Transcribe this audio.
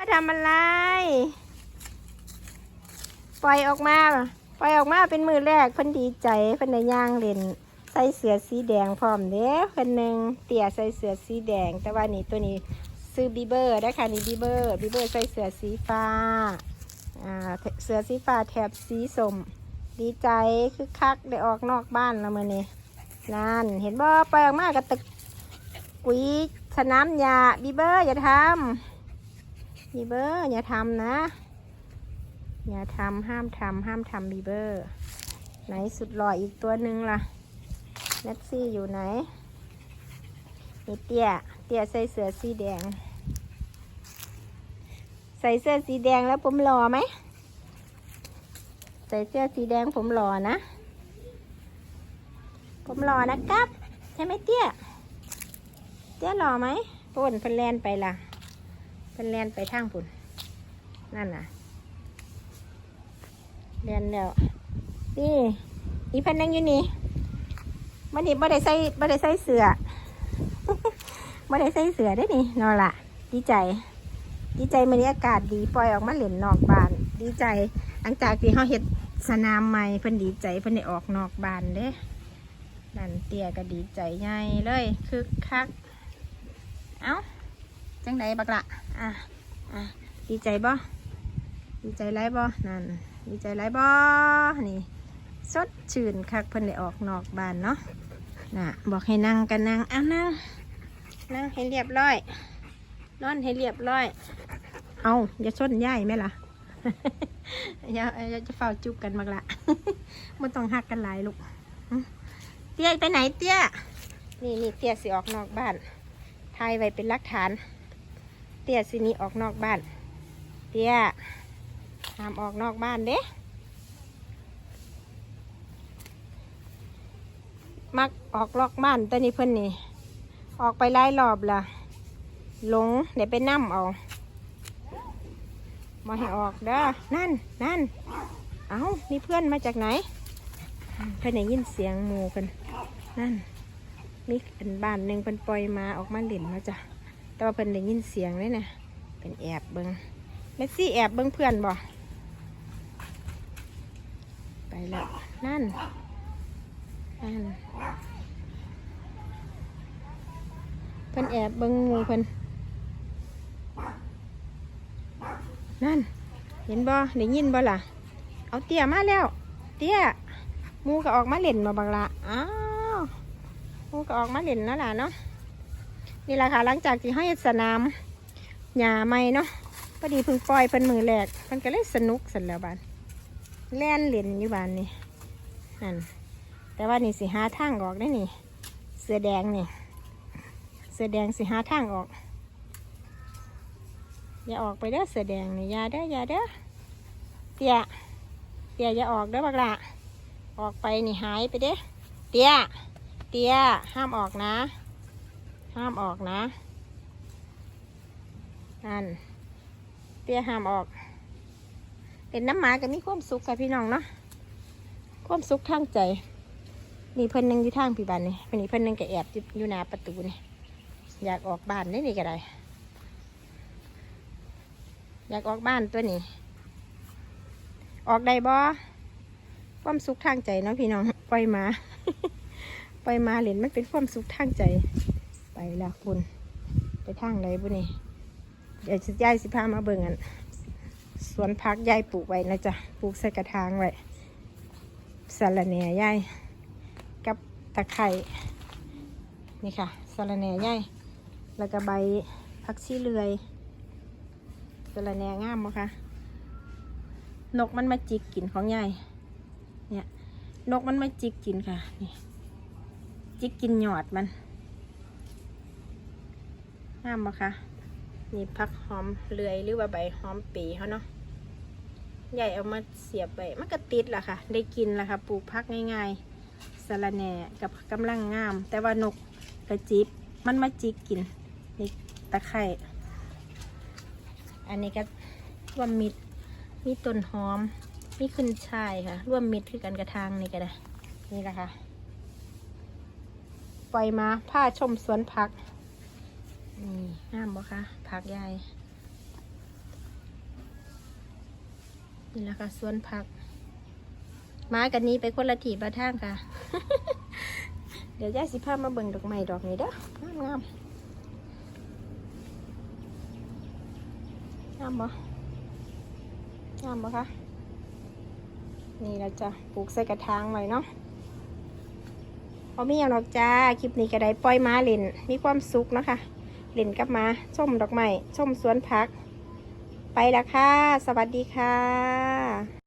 ว่าทำอะไร ปล่อยออกมา ปล่อยออกมาเป็นมือแรกเพิ่นดีใจเพิ่นได้ย่างเล่นใส่เสื้อสีแดงพร้อมเด้เพิ่นหนึ่งเตี่ยใส่เสื้อสีแดง แต่ว่านี่ตัวนี้ซื้อบีเบอร์ได้ค่ะนี่บีเบอร์บีเบอร์ใส่เสื้อสีฟ้าอ่าเสื้อสีฟ้าแถบสีสมดีใจคือคักได้ออกนอกบ้านแล้วมือนี้นั่นเห็นบ่ปล่อยออกมากระตึกกุยสนามหญ้าบีเบอร์อย่าทำ บีเบอร์อย่าทำนะ อย่าทำห้ามทำห้ามทำบีเบอร์ ไหนสุดหล่ออีกตัวหนึ่งล่ะเนตซี่อยู่ไหนนี่เตี้ยเตี้ยใส่เสื้อสีแดง ใส่เสื้อสีแดงแล้วผมหล่อไหมใส่เสื้อสีแดงผมหล่อนะ ผมหล่อนะครับ ใช่ไหมเตี้ย เตี้ยหล่อไหมปุ่นเพิ่นแลนไปล่ะ เพิ่นแลนไปทางปุ่นนั่นน่ะเรียนแล้วนี่อีพันนั่งอยู่นี่มันนี่บ่ได้ใส่บ่ได้ใส่เสือบ่ได้ใส่เสือได้นี่นอนละดีใจ ดีใจมันนี้อากาศดีปล่อยออกมาเล่นนอกบ้าน ดีใจหลังจากที่เขาเฮ็ดสนามใหม่เพิ่นดีใจเพิ่นได้ออกนอกบ้านเด้นั่นเตี้ยก็ดีใจใหญ่เลยคึกคัก เอ้า จังไดบักละ อะอะดีใจบ่ดีใจไรบ่นั่นดีใจไรบ่นี่สดชื่นคักเพิ่นได้ออกนอกบ้านเนาะน่ะบอกให้นั่งกันนั่งอ้านั่งนั่งให้เรียบร้อย นอนให้เรียบร้อย เอาอย่าชนย่ายไหมล่ะอย่าอย่าจะเฝ้าจุบกันมากละมันต้องหักกันหลายลูกเตี้ยไปไหนเตี้ย นี่นี่เตี้ยสิออกนอกบ้านทายไว้เป็นหลักฐาน ตี้ยสินี้ออกนอกบ้าน เตี้ยห้ามออกนอกบ้านเด้มักออกลอกบ้านต่นี่เพิ่อนนี่ ออกไปหลายรอบละหลงเดี๋ยวไปนั่มเอามาให้ออกเด้อนั่นนั่นเอามีเพื่อนมาจากไหน เพิ่อนได้ยินเสียงหมูกัน นั่นมีอันบ้านหนึ่งเพิ่นปล่อยมาออกมาเล่นมาจ้ะ แต่ว่าเพิ่นได้ยินเสียงเลยนะเป็นแอบเบิงเมสซี่แอบเบิงเพื่อนบ่ไปแล้วนั่นนั่นเพิ่นแอบเบิงหมูเพิ่นนั่น เห็นบ่ได้ยินบ่ล่ะ เอาเตี้ยมาแล้ว เตี้ยมูก็ออกมาเล่นมาบังละอ้าวมูก็ออกมาเล่นแล้วล่ะเนาะ นี่แหละค่ะหลังจากที่ให้สนามหญ้าใหม่เนาะพอดีเพิ่งปล่อยเพิ่นมือแรกมันก็เลยสนุกสันแล้วบานแล่นเล่นอยู่บานนี่นั่นแต่ว่านี่สิหาทางออกได้นี่ เสื้อแดงนี่ เสื้อแดงสิหาทางออก อย่าออกไปเด้อเสื้อแดงนี่อย่าเด้ออย่าเด้อเตี้ยเตี้ยอย่าออกเด้อบักละออกไปนี่หายไปเด้อเตี้ยเตี้ยห้ามออกนะ ห้ามออกนะ นั่น เตี้ยห้ามออก เป็นน้ำหมาก็มีความสุขกับพี่น้องเนาะ ความสุขทางใจ นี่เพิ่นนึงอยู่ทางพี่บ้านนี่เพิ่นนี่เพิ่นนึงก็แอบอยู่อยู่หน้าประตูนี่ อยากออกบ้านได้นี่ก็ได้ อยากออกบ้านตัวนี้ ออกได้บ่ความสุขทางใจเนาะพี่น้อง ปล่อยหมาปล่อยหมาเหรียญมันเป็นความสุขทางใจ ไปแล้วคุณไปทางไหนบุนี่เดี๋ยวจะย้ายสิพามาเบิ่งกันสวนพักย้ายปลูกไว้นะจ๊ะปลูกใส่กระถางไว้สาระแหน่ยายกับตะไคร่นี่ค่ะสาระแหน่ยายแล้วก็ใบผักชีเลือยสาระแหน่งามบ่คะนกมันมาจิกกินของยายเนี่ยนกมันมาจิกกินค่ะนี่จิกกินหยอดมัน งามปะคะนี่พักหอมเลือยหรือว่าใบหอมปีเขาเนาะใหญ่เอามาเสียบไปมันก็ติดแหละค่ะ ได้กินแหละค่ะ ปลูกพักง่ายๆสะระแหน่กับกำลังงาม แต่ว่านกกระจิบมันมาจิกกินนี่ตะไคร่อันนี้ก็ร่วมมิดมีต้นหอมมีขึ้นช่ายค่ะ ร่วมมิดคือกันกระทางนี่ก็ได้นี่แหละค่ะ ปล่อยมาผ้าชมสวนผัก นี่งามบ่คะผักใหญ่นี่แหละค่ะสวนผัก มากันนี้ไปคนละถีบละทางค่ะ เดี๋ยวย่าสิพามาเบิ่งดอกไม้ดอกนี้เด้องามงามงามบ่งามบ่คะนี่เราจะปลูกใส่กระถางไว้เนาะพอมีอย่างดอกจ้า คลิปนี้ก็ได้ปล่อยม้าเล่น มีความสุขเนาะคะ เล่นกับมาชมดอกไม้ชมสวนผัก ไปละค่ะ สวัสดีค่ะ